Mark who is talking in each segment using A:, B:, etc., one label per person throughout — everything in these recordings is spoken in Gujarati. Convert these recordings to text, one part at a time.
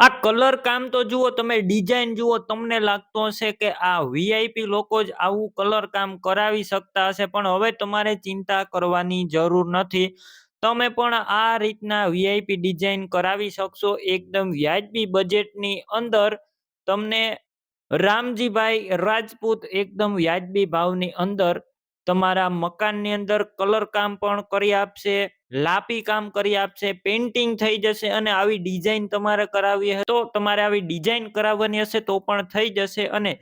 A: આ કલર કામ તો જુઓ, તમે ડિઝાઇન જુઓ, તમને લાગતો હશે કે આ વીઆઈપી લોકો જ આવું કલર કામ કરાવી શકતા હશે, પણ હવે તમારે ચિંતા કરવાની જરૂર નથી. તમે પણ આ રીતના વીઆઈપી ડિઝાઇન કરાવી શકશો. એકદમ વ્યાજબી બજેટની અંદર તમને રામજીભાઈ રાજપૂત એકદમ વ્યાજબી ભાવની અંદર તમારા મકાનની અંદર કલર કામ પણ કરી આપશે. લાપી કામ કરી આપશે પેન્ટિંગ થઈ જશે અને આવી ડિઝાઇન તમારે કરાવવી હશે. તો તમારે આવી ડિઝાઇન કરાવવાની હશે તો પણ થઈ જશે અને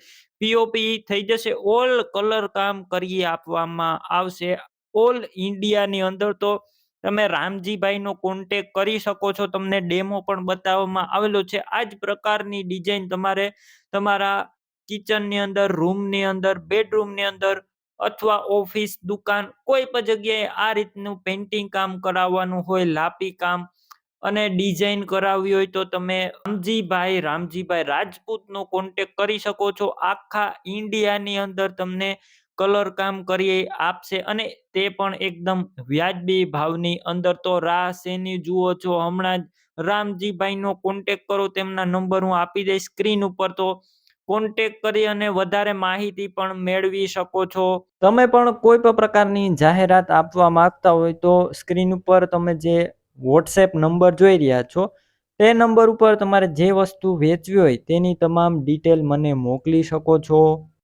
A: પીઓપી થઈ જશે. ઓલ કલર કામ કરી આપવામાં આવશે. ઓલ ઇન્ડિયાની અંદર તો તમે રામજીભાઈનો કોન્ટેક કરી શકો છો. તમને ડેમો પણ બતાવવામાં આવેલો છે. આ જ પ્રકારની ડિઝાઇન તમારે તમારા કિચનની અંદર રૂમની અંદર બેડરૂમની અંદર અથવા ઓફિસ, દુકાન, કોઈ પણ જગ્યાએ આ રીતનું પેન્ટિંગ કામ કરાવવાનું હોય, લાપી કામ અને ડિઝાઇન કરાવવી હોય તો તમે રામજીભાઈ રામજીભાઈ રાજપૂતનો કોન્ટેક કરી શકો છો. આખા ઇન્ડિયાની અંદર તમને કલર કામ કરી આપશે અને તે પણ એકદમ વ્યાજબી ભાવની અંદર તો રાહ સેની જુઓ છો? હમણાં જ રામજીભાઈનો કોન્ટેક કરો, તેમના નંબર હું આપી દઈશ. સ્ક્રીન ઉપર તો કોન્ટેક કરી અને વધારે માહિતી પણ મેળવી શકો છો. તમે પણ કોઈ પણ પ્રકારની જાહેરાત આપવા માંગતા હોય તો સ્ક્રીન ઉપર તમે જે વોટ્સએપ નંબર જોઈ રહ્યા છો, તે નંબર ઉપર તમારે જે વસ્તુ વેચવી હોય તેની તમામ ડિટેલ મને મોકલી શકો છો.